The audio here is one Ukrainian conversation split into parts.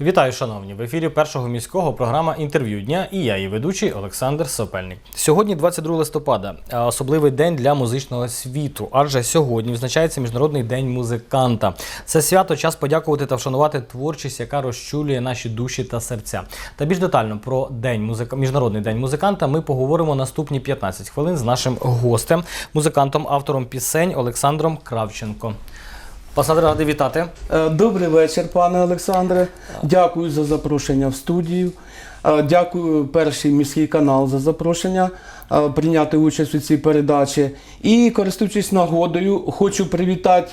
Вітаю, шановні! В ефірі першого міського програма інтерв'ю дня і я, її ведучий Олександр Сопельник. Сьогодні 22 листопада, особливий день для музичного світу, адже сьогодні відзначається Міжнародний день музиканта. Це свято час подякувати та вшанувати творчість, яка розчулює наші душі та серця. Та більш детально про день музика... Міжнародний день музиканта ми поговоримо наступні 15 хвилин з нашим гостем, музикантом, автором пісень Олександром Кравченко. Олександр, радий вітати. Е, Добрий вечір, пане Олександре. Дякую за запрошення в студію. Е, Дякую перший міський канал за запрошення е, прийняти участь у цій передачі. І користуючись нагодою, хочу привітати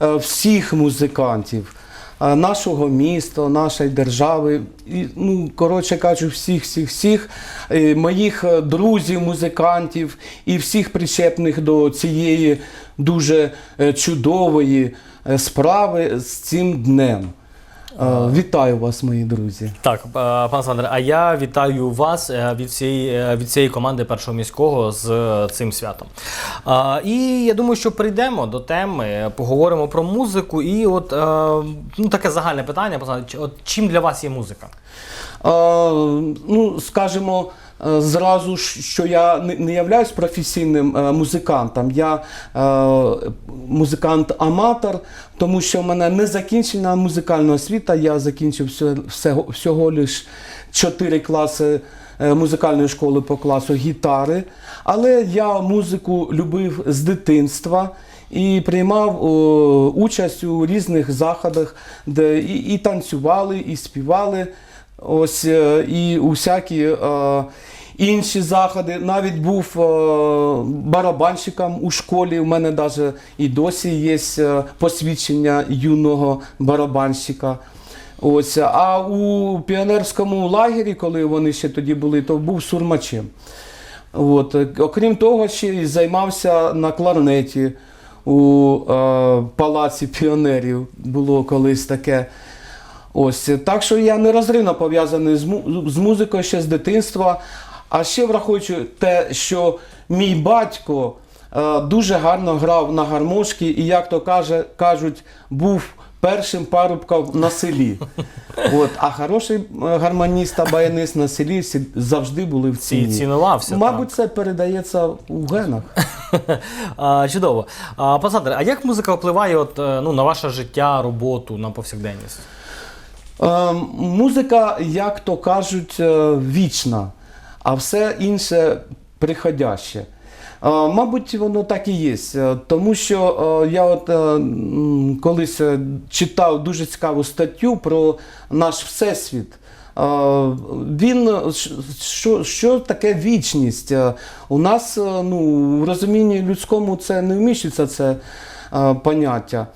всіх музикантів нашого міста, нашої держави. І, ну, коротше кажучи, всіх, всіх, всіх е, моїх е, друзів, музикантів і всіх причепних до цієї дуже е, чудової е, справи з цим днем. Е, Вітаю вас, мої друзі. Так, е, пан Сандре, а я вітаю вас е, від цієї, від цієї команди першого міського з цим святом. І я думаю, що прийдемо до теми, поговоримо про музику. І от ну, таке загальне питання, пан от чим для вас є музика? А, ну, скажімо, зразу що я не, являюсь професійним е, музикантом. Я е, музикант-аматор, тому що в мене не закінчена музикальна освіта. Я закінчив всього, всього лиш 4 класи е, музикальної школи по класу гітари. Але я музику любив з дитинства. І приймав о, участь у різних заходах, де і, і танцювали, і співали. Ось е, і усякі е, інші заходи. Навіть був е, барабанщиком у школі. У мене навіть і досі є е, посвідчення юного барабанщика. Ось, а у піонерському лагері, коли вони ще тоді були, то був сурмачем. От. е, Окрім того, ще й займався на кларнеті у е, палаці піонерів. Було колись таке. Ось так що я нерозривно пов'язаний з, му- з музикою ще з дитинства. А ще враховуючи те, що мій батько е, дуже гарно грав на гармошки і, як то каже, кажуть, був першим парубком на селі. От, а хороший е, гармоніст та баянист на селі завжди були в І цінувався. Мабуть, це передається у генах. А, чудово. А, а як музика впливає от, е, ну, на ваше життя, роботу, на повсякденність? Е, музика, як то кажуть, е, вічна, а все інше приходяще. Е, Мабуть, воно так і є. Тому що я от колись читав дуже цікаву статтю про наш всесвіт. Він що, що таке вічність? У нас ну, в розумінні людському це не вміщується це поняття. Е,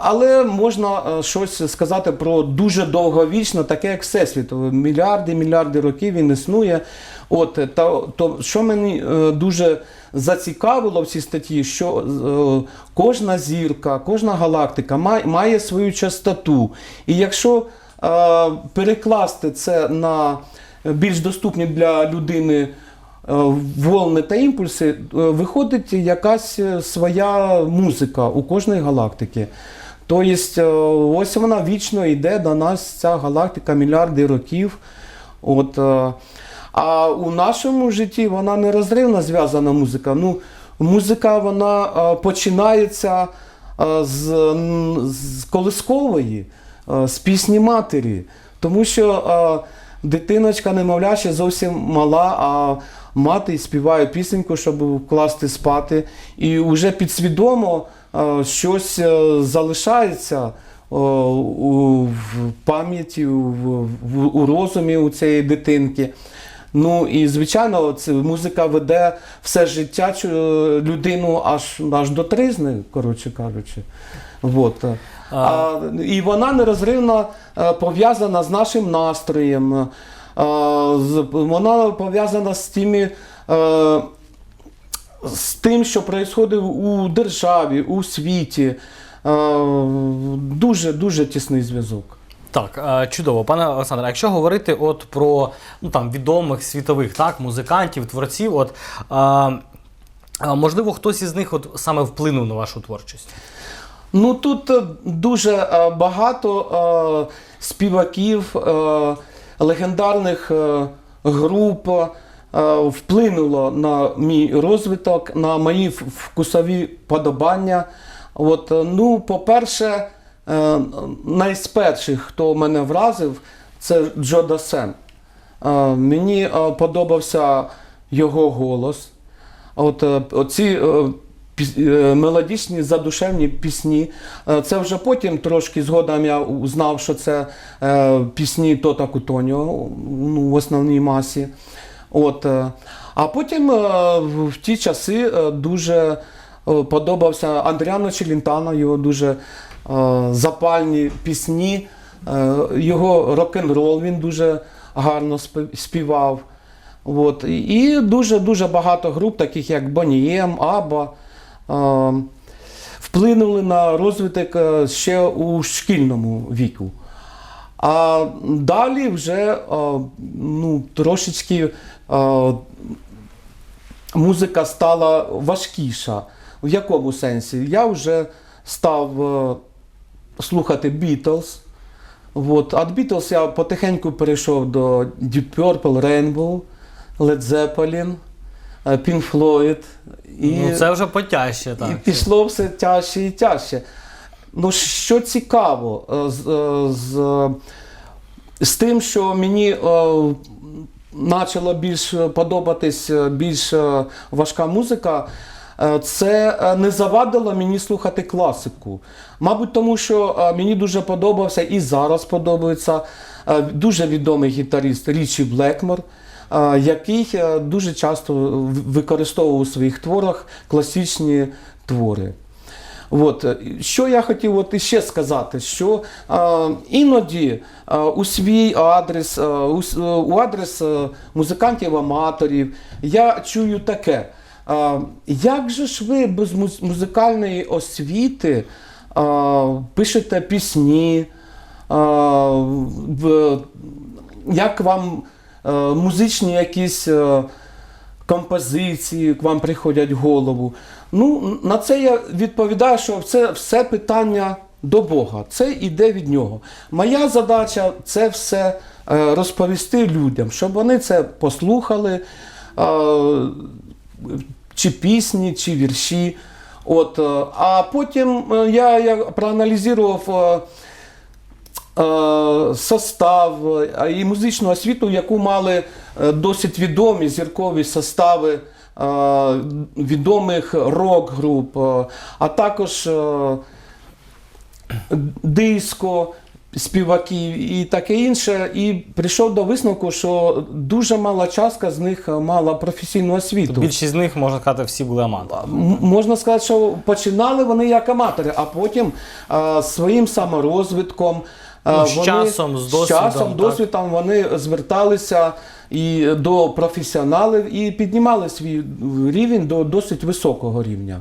Але можна е, щось сказати про дуже довговічно, таке як Всесвіт. Мільярди, мільярди років він існує. От, е, та, то, що мені е, дуже зацікавило в цій статті, що е, кожна зірка, кожна галактика має, має свою частоту. І якщо е, перекласти це на більш доступні для людини е, волни та імпульси, е, виходить якась е, своя музика у кожної галактики. Тобто, е, ось вона вічно йде до нас, ця галактика мільярди років. От, е, а у нашому житті вона нерозривно зв'язана музика. Ну, музика вона е, починається е, з, з колискової, е, з пісні матері. Тому що е, дитиночка, немовля, ще зовсім мала, а мати співає пісеньку, щоб вкласти спати. І вже підсвідомо е, щось е, залишається у в пам'яті, у, розумі у цієї дитинки. Ну і звичайно, це музика веде все життя людину аж, аж до тризни, коротше кажучи. Вот. А, і вона нерозривно е, пов'язана з нашим настроєм. е, з- Вона пов'язана з тими. е, з тим, що відбувається у державі, у світі. Дуже дуже тісний зв'язок. Так, чудово, пане Олександре. Якщо говорити от про ну там відомих світових так музикантів, творців, от можливо, хтось із них от саме вплинув на вашу творчість. Ну тут е, дуже е, багато е, співаків, легендарних груп вплинуло на мій розвиток, на мої вкусові подобання. От, ну, по-перше, е, най з перших, хто мене вразив, це Джо Дасен. Мені подобався його голос. От оці е, мелодичні задушевні пісні. Е, Це вже потім трошки згодом я узнав, що це е, пісні Тота Кутоніо ну, в основній масі. От, а потім в ті часи дуже подобався Андріано Челінтано, його дуже запальні пісні, його рок-н-рол він дуже гарно співав. От. І дуже-дуже багато груп, таких як Бонієм, Аба, вплинули на розвиток е, ще у шкільному віку. А далі вже ну, трошечки музика стала важкіша. В якому сенсі? Я вже став е, слухати Beatles. От. Від Beatles я потихеньку перейшов до Deep Purple, Rainbow, Led Zeppelin, Pink Floyd. І, Ну, це вже потяжче, і пішло все тяжче і тяжче. Ну, що цікаво, е, з, е, з, з тим, що мені е, почала більш подобатись е, більш е, важка музика, е, це е, не завадило мені слухати класику. Мабуть, тому що е, мені дуже подобався і зараз подобається е, дуже відомий гітарист Річі Блекмор, е, який е, дуже часто використовував у своїх творах класичні твори. От. е, Що я хотів от іще сказати, що е, іноді е, у свій адрес, е, у, е, у адрес е, музикантів-аматорів я чую таке. Е, як же ж ви без музикальної освіти е, пишете пісні? Е, в- як вам е, музичні якісь е, композиції к вам приходять в голову. Ну, на це я відповідаю, що це все питання до Бога. Це іде від нього. Моя задача це все е, розповісти людям, щоб вони це послухали, е, чи пісні, чи вірші. От, е, а потім е, я, я проаналізував. Е, состав і музичну освіту, яку мали е, досить відомі зіркові состави е, відомих рок-груп, а також диско. Співаків і таке інше, і прийшов до висновку, що дуже мала частка з них мала професійну освіту. Більшість з них, можна сказати, всі були аматори. М- Можна сказати, що починали вони як аматори, а потім а, своїм саморозвитком. Ну, з часом, з досвідом, з часом, досвідом вони зверталися і до професіоналів і піднімали свій рівень до досить високого рівня.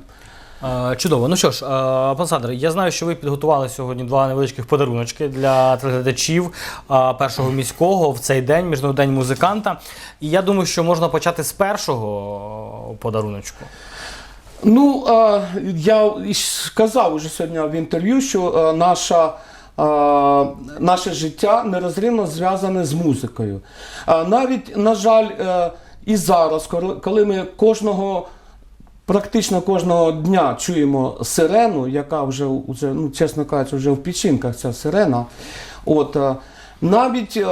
Е, Чудово. Ну що ж, е, пан Олександр, я знаю, що ви підготували сьогодні два невеличких подаруночки для телеглядачів е, першого міського в цей день, Міжнародний день музиканта. І я думаю, що можна почати з першого подаруночку. Ну, е, я і ж казав уже сьогодні в інтерв'ю, що наша, наше життя нерозривно зв'язане з музикою. Навіть, на жаль, е, і зараз, коли- ми кожного. Практично кожного дня чуємо сирену, яка вже, вже ну, чесно кажучи, вже в печінках ця сирена. От, е, навіть е,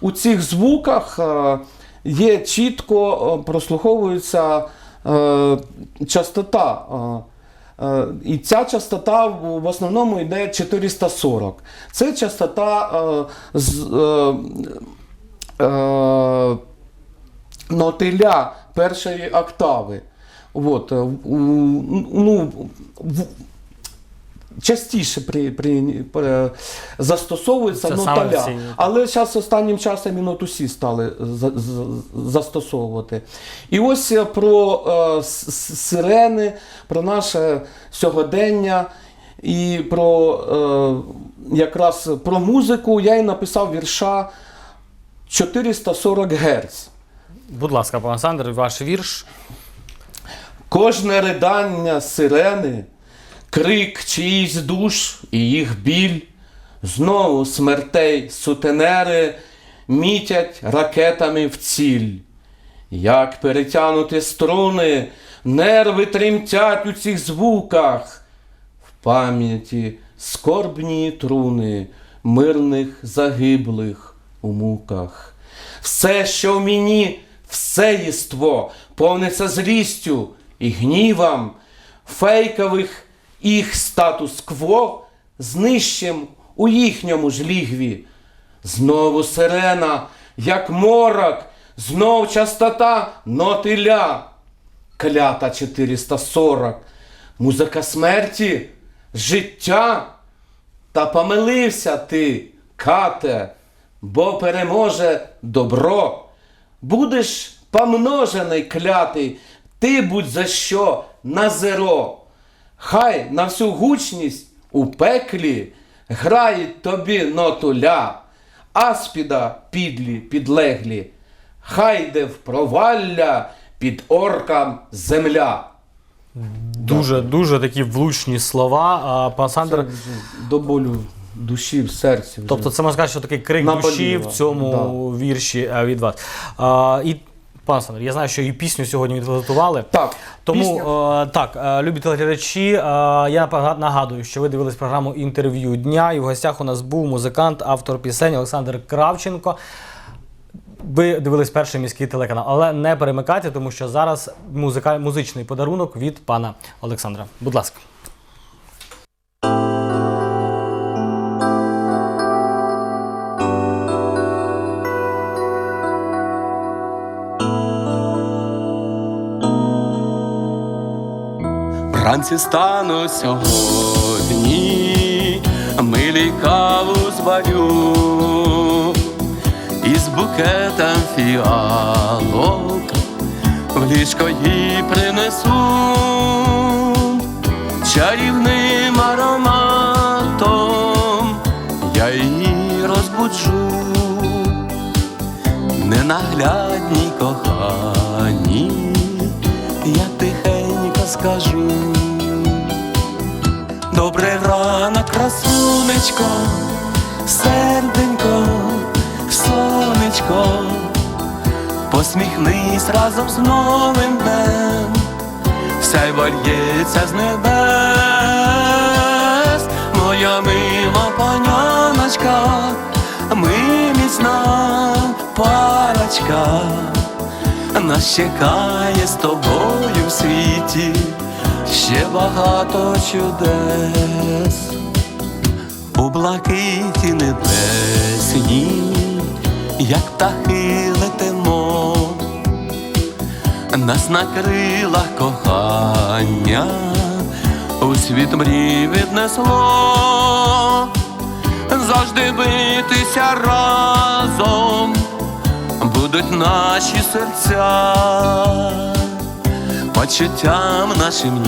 у цих звуках є чітко прослуховується частота. Е, І ця частота в основному йде 440. Це частота е, з е, нотиля першої октави. От, ну, частіше при, при, при, застосовується Це ноталя. ці- Але зараз останнім часом і нот усі стали за- за- застосовувати. І ось е, про е, сирени, про наше сьогодення і про е, якраз про музику я і написав вірша 440 Гц. Будь ласка, пан Олександр, ваш вірш. Кожне ридання сирени крик чиїсь душ і їх біль, знову смертей сутенери мітять ракетами в ціль. Як перетянуті струни, нерви тремтять у цих звуках, в пам'яті скорбні труни мирних загиблих у муках. Все, що в мені, все єство, повниться злістю і гнівом, фейкових їх статус-кво знищим у їхньому ж лігві. Знову сирена, як морок, знов частота нотиля. Клята 440, музика смерті, життя. Та помилився ти, кате, бо переможе добро. Будеш помножений клятий, ти будь за що на зеро. Хай на всю гучність у пеклі грають тобі нотуля, аспіда підлі підлеглі, хай йде в провалля під оркам земля. Дуже, дуже такі влучні слова. А, пан Сандер, До болю душі в серці. вже. тобто це можна сказати, що такий крик Наболіло, душі в цьому вірші е, від вас. А, і, пан Сандер, я знаю, що і пісню сьогодні підготували. так, Тому е, так, е, любі телеглядачі, е, я нагадую, що ви дивились програму інтерв'ю дня, і в гостях у нас був музикант, автор пісень Олександр Кравченко. Ви дивились перший міський телеканал, але не перемикайте, тому що зараз музика, музичний подарунок від пана Олександра. Будь ласка. Вранці стану сьогодні, милій каву зварю, із букетом фіалок в ліжко їй принесу, чарівним ароматом я її розбуджу, ненаглядній коханій, скажу. Добрий ранок, красунечко, серденько, сонечко, посміхнись разом з новим днем, сяй вальється з небес, моя мила паняночка, ми міцна парочка, нас чекає з тобою в світі ще багато чудес. У блакиті небесній, як птахи летимо, нас на крилах кохання у світ мрій віднесло, завжди битися разом будуть наші серця почуттям нашим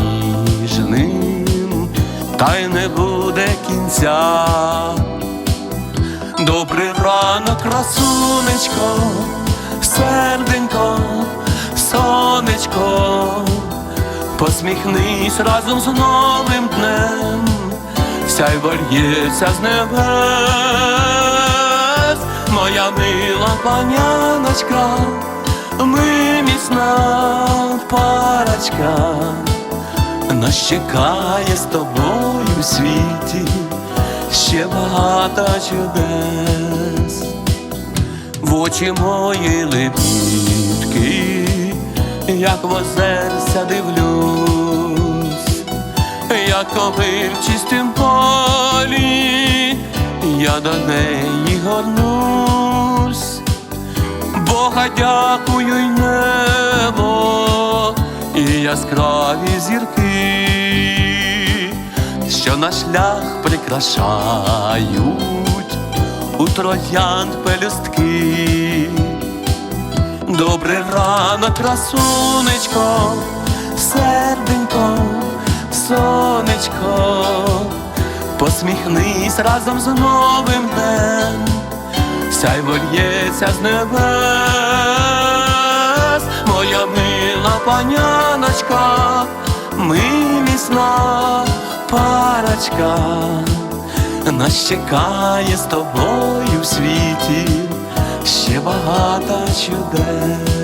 ніжним, та й не буде кінця. Добрий ранок, красунечко, серденько, сонечко, посміхнись разом з новим днем, сяй вольється з небес, моя мила паняночка, ми міцна парочка, нас чекає з тобою в світі ще багато чудес, в очі мої лебідки, як в озерця дивлюсь, як ковиль в чистім полі, я до неї горнусь. Бога дякую й небо і яскраві зірки, що наш шлях прикрашають у троянд пелюстки. Добрий ранок, красунечко, серденько, сонечко, посміхнись разом з новим днем сяй вольється з небес, моя мила паняночка, ми міцна парочка, нас чекає з тобою в світі ще багато чудес.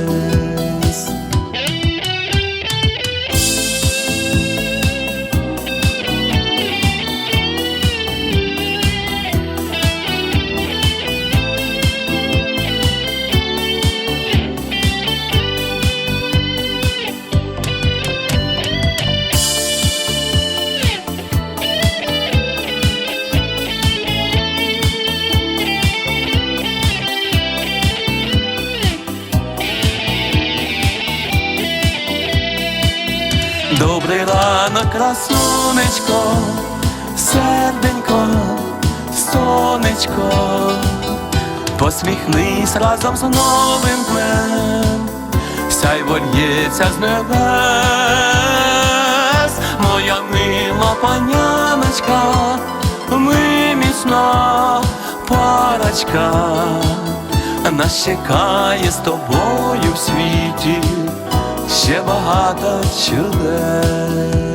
Красунечко, серденько, сонечко, посміхнись разом з новим днем, сяй вольється з небес, моя мила паняночка, ми міцна парочка, нас чекає з тобою в світі ще багато чудес.